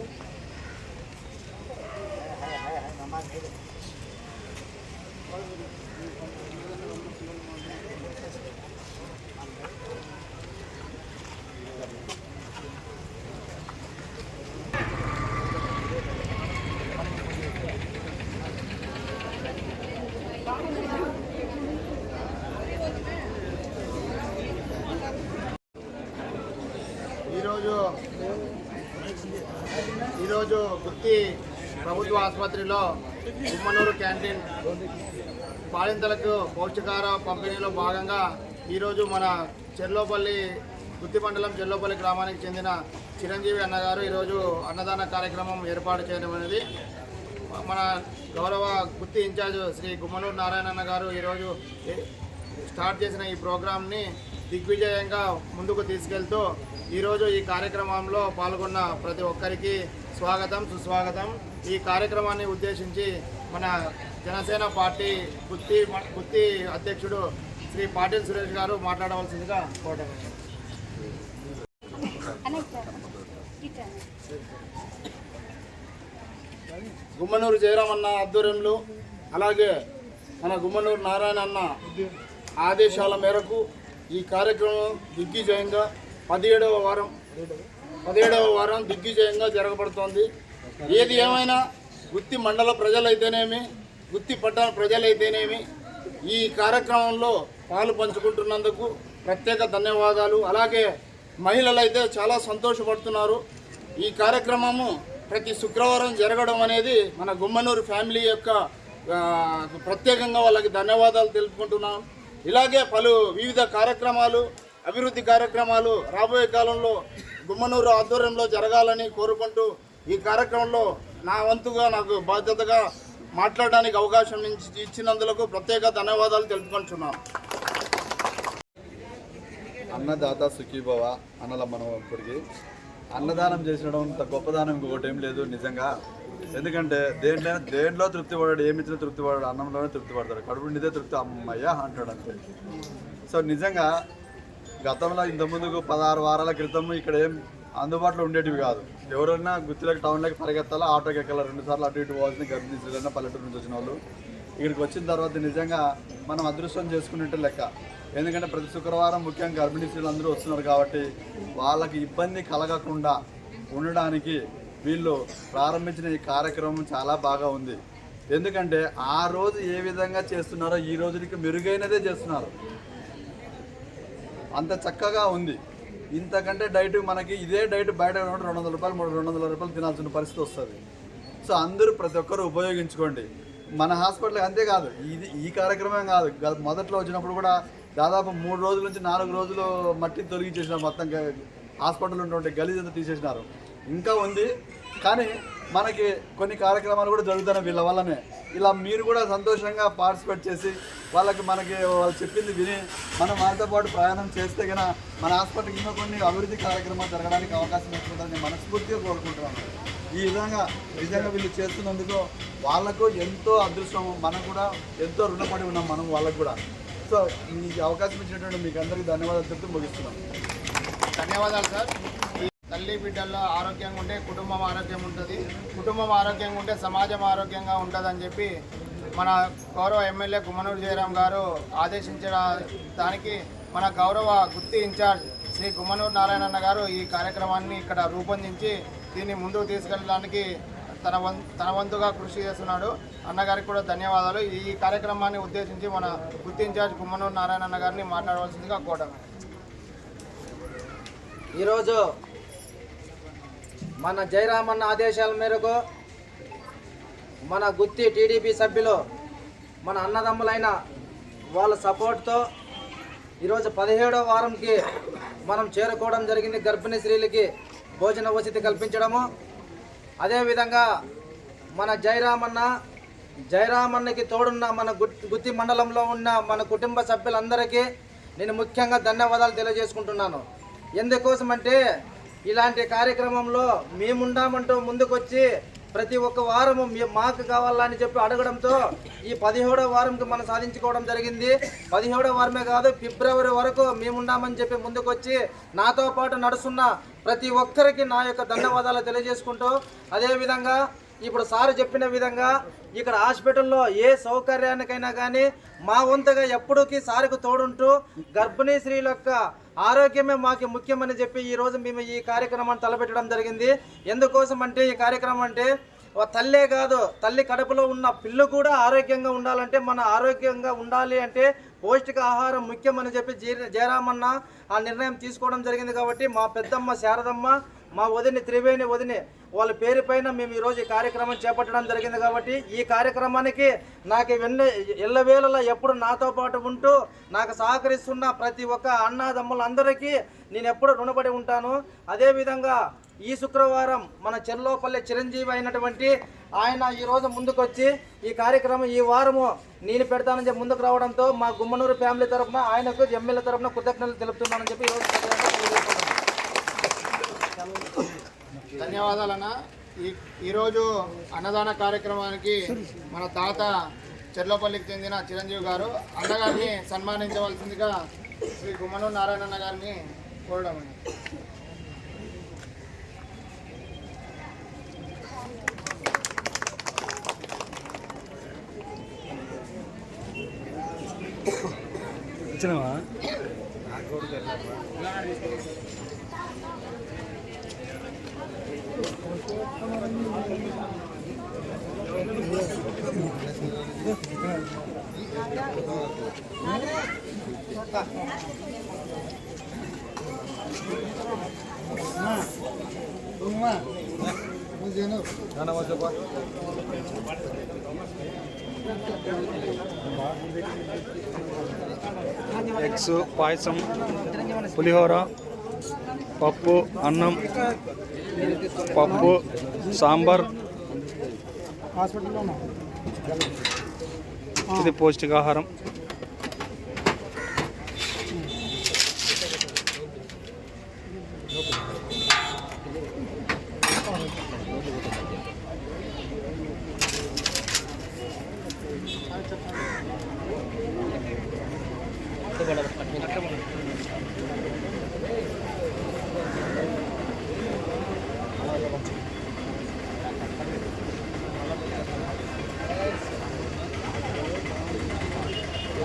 ఈరోజు ఈరోజు గుత్తి ప్రభుత్వ ఆసుపత్రిలో గుమ్మనూరు క్యాంటీన్. బాలింతలకు పౌష్టికార పంపిణీలో భాగంగా ఈరోజు మన చెర్లోపల్లి గుత్తి మండలం చెర్లోపల్లి గ్రామానికి చెందిన చిరంజీవి అన్నగారు ఈరోజు అన్నదాన కార్యక్రమం ఏర్పాటు చేయడం అనేది మన గౌరవ గుత్తి ఇన్ఛార్జ్ శ్రీ గుమ్మనూరు నారాయణ గారు ఈరోజు స్టార్ట్ చేసిన ఈ ప్రోగ్రాంని దిగ్విజయంగా ముందుకు తీసుకెళ్తూ ఈరోజు ఈ కార్యక్రమంలో పాల్గొన్న ప్రతి ఒక్కరికి స్వాగతం సుస్వాగతం. ఈ కార్యక్రమాన్ని ఉద్దేశించి మన జనసేన పార్టీ గుత్తి గుత్తి అధ్యక్షుడు శ్రీ పాటిల్ సురేష్ గారు మాట్లాడవలసిందిగా కోరడం గుమ్మనూరు జయరామన్న ఆధ్వర్యంలో అలాగే మన గుమ్మనూరు నారాయణ అన్న ఆదేశాల మేరకు ఈ కార్యక్రమం దిగ్విజయంగా పదిహేడవ వారం పదిహేడవ వారం దిగ్విజయంగా జరగబడుతోంది. ఏది ఏమైనా గుత్తి మండల ప్రజలైతేనేమి గుత్తి పట్టణ ప్రజలైతేనేమి ఈ కార్యక్రమంలో పాలు పంచుకుంటున్నందుకు ప్రత్యేక ధన్యవాదాలు. అలాగే మహిళలు అయితే చాలా సంతోషపడుతున్నారు. ఈ కార్యక్రమము ప్రతి శుక్రవారం జరగడం అనేది మన గుమ్మనూరు ఫ్యామిలీ యొక్క ప్రత్యేకంగా వాళ్ళకి ధన్యవాదాలు తెలుపుకుంటున్నాం. ఇలాగే పలు వివిధ కార్యక్రమాలు అభివృద్ధి కార్యక్రమాలు రాబోయే కాలంలో గుమ్మనూరు ఆధ్వర్యంలో జరగాలని కోరుకుంటూ ఈ కార్యక్రమంలో నా వంతుగా నాకు బాధ్యతగా మాట్లాడడానికి అవకాశం ఇచ్చినందుకు ఇచ్చినందులకు ప్రత్యేక ధన్యవాదాలు తెలుపుకుంటున్నాను. అన్నదాత సుఖీభవ అన్నల మనం ఇప్పటికి అన్నదానం చేసడం అంత గొప్పదానం ఇంకొకటి ఏం లేదు నిజంగా. ఎందుకంటే దేంట్లో దేంట్లో తృప్తి పడాడు ఏమిచ్చినా తృప్తి పడాడు అన్నంలోనే తృప్తి పడతాడు. కడుపు తృప్తి అమ్మయ్య అంటాడు అంతే. సో నిజంగా గతంలో ఇంత ముందుకు పదహారు వారాల క్రితం ఇక్కడ ఏం అందుబాటులో ఉండేటివి కాదు. ఎవరైనా గుత్తిలోకి టౌన్లోకి పరిగెత్తాలా ఆటోకి ఎక్కాలా రెండు సార్లు అటు ఇటు పోవాల్సిన గర్భిణీ స్త్రీలైనా పల్లెటూరు నుంచి వచ్చిన వాళ్ళు. ఇక్కడికి వచ్చిన తర్వాత నిజంగా మనం అదృష్టం చేసుకున్నట్టు లెక్క. ఎందుకంటే ప్రతి శుక్రవారం ముఖ్యంగా గర్భిణీ స్త్రీలు అందరూ వస్తున్నారు కాబట్టి వాళ్ళకి ఇబ్బంది కలగకుండా ఉండడానికి వీళ్ళు ప్రారంభించిన ఈ కార్యక్రమం చాలా బాగా ఉంది. ఎందుకంటే ఆ రోజు ఏ విధంగా చేస్తున్నారో ఈ రోజుకి మెరుగైనదే చేస్తున్నారు. అంత చక్కగా ఉంది. ఇంతకంటే డైట్ మనకి ఇదే డైట్ బయట రెండు వందల రూపాయలు మూడు రెండు వందల రూపాయలు తినాల్సిన పరిస్థితి వస్తుంది. సో అందరూ ప్రతి ఒక్కరు ఉపయోగించుకోండి. మన హాస్పిటల్ అంతేకాదు ఇది ఈ కార్యక్రమం కాదు. మొదట్లో వచ్చినప్పుడు కూడా దాదాపు మూడు రోజుల నుంచి నాలుగు రోజులు మట్టి తొలగించేసినారు మొత్తం హాస్పిటల్ ఉన్నటువంటి గలీజ్ అంతా తీసేసినారు. ఇంకా ఉంది. కానీ మనకి కొన్ని కార్యక్రమాలు కూడా జరుగుతున్నాయి వీళ్ళ వల్లనే. ఇలా మీరు కూడా సంతోషంగా పార్టిసిపేట్ చేసి వాళ్ళకి మనకి వాళ్ళు చెప్పింది విని మనం వాళ్ళతో పాటు ప్రయాణం చేస్తే కనుక మన హాస్పిటల్కి ఇంకా కొన్ని అభివృద్ధి కార్యక్రమాలు జరగడానికి అవకాశం ఇస్తుందని మనస్ఫూర్తిగా కోరుకుంటున్నాను. ఈ విధంగా నిజంగా వీళ్ళు చేస్తున్నందుకు వాళ్ళకు ఎంతో అదృష్టం మనం కూడా ఎంతో రుణపడి ఉన్నాం మనం వాళ్ళకు కూడా. సో ఈ అవకాశం ఇచ్చినటువంటి మీకు అందరికీ ధన్యవాదాలు చెప్తూ ముగిస్తున్నాం. ధన్యవాదాలు సార్. తల్లి బిడ్డల్లో ఆరోగ్యంగా ఉంటే కుటుంబం ఆరోగ్యం ఉంటుంది. కుటుంబం ఆరోగ్యంగా ఉంటే సమాజం ఆరోగ్యంగా ఉంటుందని చెప్పి మన గౌరవ ఎమ్మెల్యే గుమ్మనూరు జయరాం గారు ఆదేశించిన దానికి మన గౌరవ గుత్తి ఇన్ఛార్జ్ శ్రీ గుమ్మనూరు నారాయణన్న గారు ఈ కార్యక్రమాన్ని ఇక్కడ రూపొందించి దీన్ని ముందుకు తీసుకెళ్ళడానికి తన వం తన వంతుగా కృషి చేస్తున్నాడు. అన్నగారికి కూడా ధన్యవాదాలు. ఈ కార్యక్రమాన్ని ఉద్దేశించి మన గుర్తి ఇన్ఛార్జ్ గుమ్మనూరు నారాయణన్న గారిని మాట్లాడవలసిందిగా కోరడం ఈరోజు మన జయరామన్న ఆదేశాల మేరకు మన గుత్తి టీడీపీ సభ్యులు మన అన్నదమ్ములైన వాళ్ళ సపోర్ట్తో ఈరోజు పదిహేడో వారంకి మనం చేరుకోవడం జరిగింది గర్భిణీ స్త్రీలకి భోజన వసతి కల్పించడము. అదేవిధంగా మన జయరామన్న జయరామన్నకి తోడున్న మన గుత్తి మండలంలో ఉన్న మన కుటుంబ సభ్యులందరికీ నేను ముఖ్యంగా ధన్యవాదాలు తెలియజేసుకుంటున్నాను. ఎందుకోసం అంటే ఇలాంటి కార్యక్రమంలో మేముండామంటూ ముందుకొచ్చి ప్రతి ఒక్క వారము మీ- మాకు కావాలని చెప్పి అడగడంతో ఈ పదిహేడో వారంకి మనం సాధించుకోవడం జరిగింది. పదిహేడో వారమే కాదు ఫిబ్రవరి వరకు మేమున్నామని చెప్పి ముందుకొచ్చి నాతో పాటు నడుస్తున్న ప్రతి ఒక్కరికి నా యొక్క ధన్యవాదాలు తెలియజేసుకుంటూ అదేవిధంగా ఇప్పుడు సార్ చెప్పిన విధంగా ఇక్కడ హాస్పిటల్లో ఏ సౌకర్యానికైనా కానీ మా వంతుగా ఎప్పుడూకి సార్కు తోడుంటూ గర్భిణీ స్త్రీల యొక్క ఆరోగ్యమే మాకు ముఖ్యమని చెప్పి ఈ రోజు మేము ఈ కార్యక్రమాన్ని తలపెట్టడం జరిగింది. ఎందుకోసం అంటే ఈ కార్యక్రమం అంటే ఓ తల్లే కాదు తల్లి కడుపులో ఉన్న పిల్లు కూడా ఆరోగ్యంగా ఉండాలంటే మన ఆరోగ్యంగా ఉండాలి అంటే పౌష్టిక ఆహారం ముఖ్యమని చెప్పి జీ జయరామన్న ఆ నిర్ణయం తీసుకోవడం జరిగింది కాబట్టి మా పెద్దమ్మ శారదమ్మ మా వదిని త్రివేణి వదిని వాళ్ళ పేరు పైన మేము ఈరోజు ఈ కార్యక్రమం చేపట్టడం జరిగింది కాబట్టి ఈ కార్యక్రమానికి నాకు వెన్న ఎల్లవేళలా ఎప్పుడు నాతో పాటు ఉంటూ నాకు సహకరిస్తున్న ప్రతి ఒక్క అన్నదమ్ములందరికీ నేను ఎప్పుడు రుణపడి ఉంటాను. అదేవిధంగా ఈ శుక్రవారం మన చెర్లోపల్లి చిరంజీవి అయినటువంటి ఆయన ఈరోజు ముందుకొచ్చి ఈ కార్యక్రమం ఈ వారము నేను పెడతానని చెప్పి ముందుకు రావడంతో మా గుమ్మనూరు ఫ్యామిలీ తరఫున ఆయనకు ఎమ్మెల్యే తరఫున కృతజ్ఞతలు తెలుపుతున్నానని చెప్పి ఈరోజు ధన్యవాదాలన్న. ఈ ఈరోజు అన్నదాన కార్యక్రమానికి మన తాత చెర్లోపల్లికి చెందిన చిరంజీవి గారు అన్నగారిని సన్మానించవలసిందిగా శ్రీ గుమ్మనూరు నారాయణన్న గారిని కోరడం వచ్చినావా ఎగ్స్ పాయసం పులిహోర పప్పు అన్నం పప్పు సాంబార్. ఇది పౌష్టికాహారం.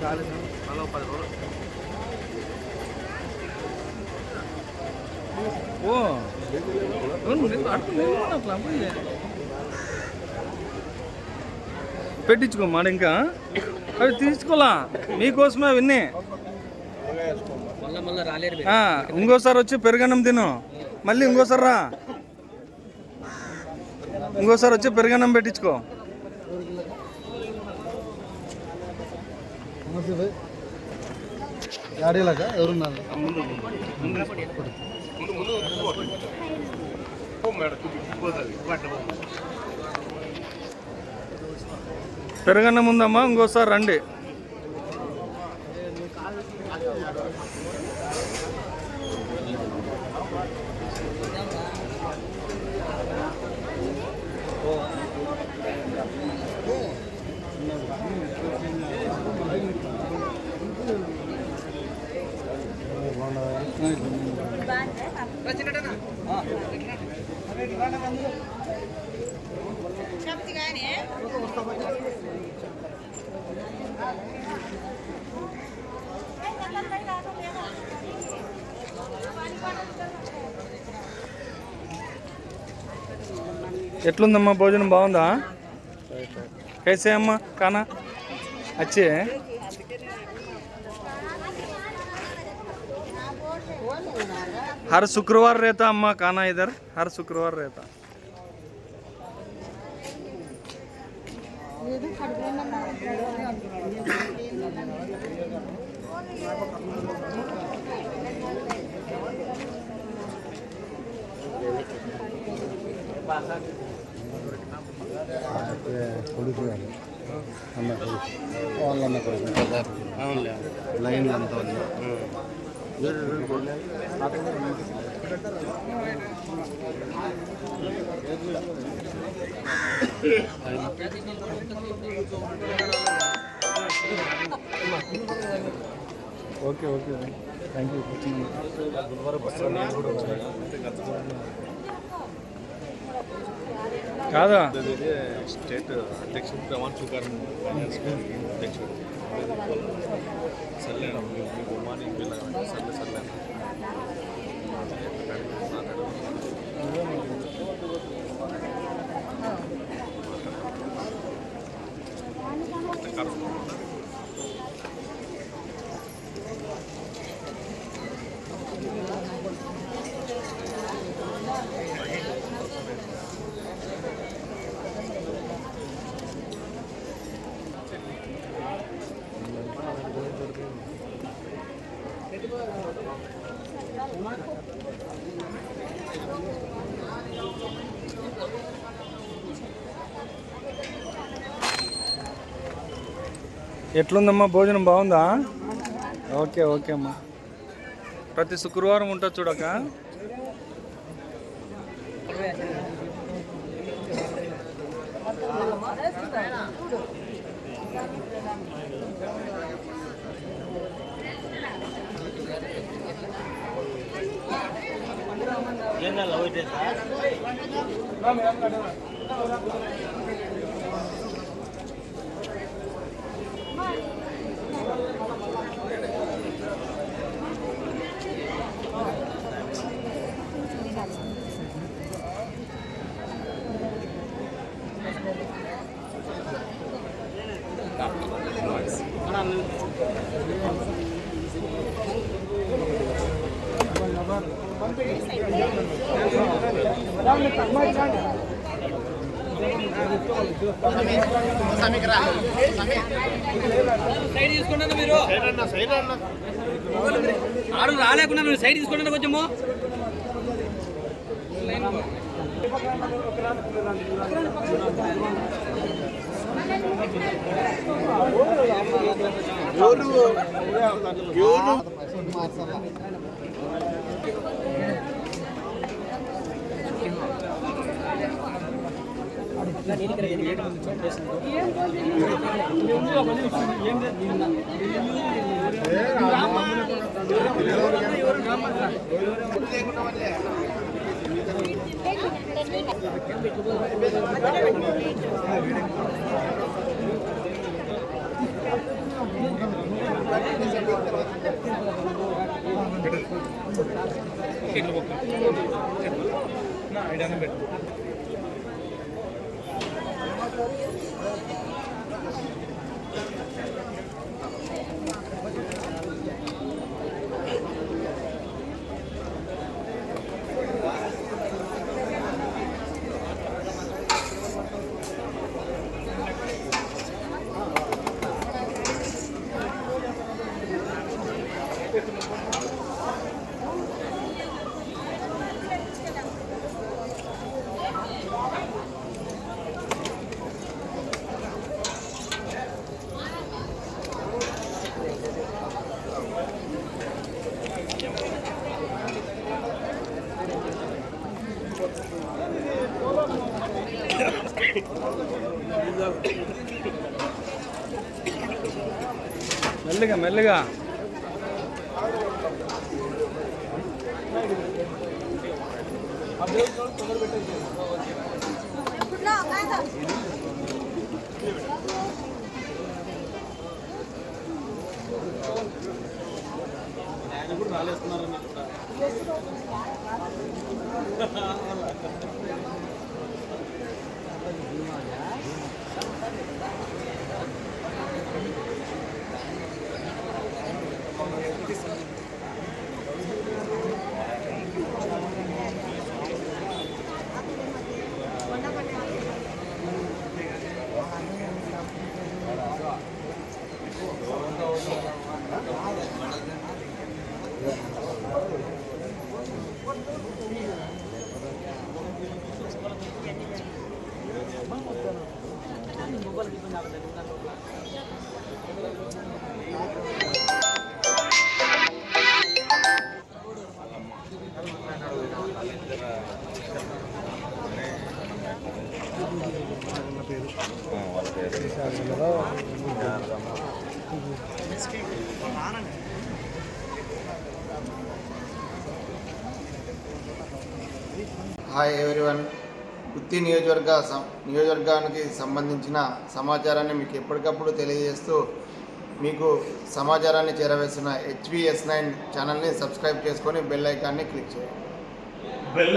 రా ఓ ఇంకా. అవి తీసుకోలా మీకోసమే అవన్నీ ఇంకోసారి వచ్చి పెరుగన్నం తిను. మళ్ళీ ఇంకోసారి రా. ఇంకోసారి వచ్చి పెరుగన్నం పెట్టించుకో. యాడీలాగా ఎవరున్నారు పెరుగన్నం ఉందమ్మా ఇంకోసారి రండి ఎట్లుందమ్మా భోజనం బాగుందా? కైసే అమ్మా కానా? వచ్చే हर शुक्रवार रहता अम्मा खाना इधर हर शुक्रवार रहता కొడుకు అన్న కొడుకు వాళ్ళన్న కొడుకు అవునులే లైన్లు అంతా ఉంది ఓకే ఓకే. థ్యాంక్ యూ కాదా? స్టేట్ అధ్యక్షుడు ప్రమాణ స్వీకారం అధ్యక్షుడు. సర్లే గుడ్ మార్నింగ్ ఎట్లుందమ్మా? భోజనం బాగుందా? ఓకే ఓకే అమ్మా. ప్రతి శుక్రవారం ఉంటుంది చూడక? ಜನರಲ್ ಹೋಯ್ತು ಸರ್ సైడ్ తీసుకుంటాను మీరు? ఆడు రాలేకుండా మీరు సైడ్ తీసుకుంటాను కొంచెము? పెట్టు ఇట్లా పెట్టు నా ఐడాన్ని పెట్టు Thank you. మెల్లగా ఇప్పుడు రాలేస్తున్నారని హాయ్ ఎవ్రీవన్ ఉత్తి నియోజకవర్గ నియోజకవర్గానికి సంబంధించిన సమాచారాన్ని మీకు ఎప్పటికప్పుడు తెలియజేస్తూ మీకు సమాచారాన్ని చేరవేస్తున్న హెచ్విఎస్ నైన్ ఛానల్ని సబ్స్క్రైబ్ చేసుకొని బెల్ ఐకాన్ని క్లిక్ చేయండి. ಬೆಲ್ಲ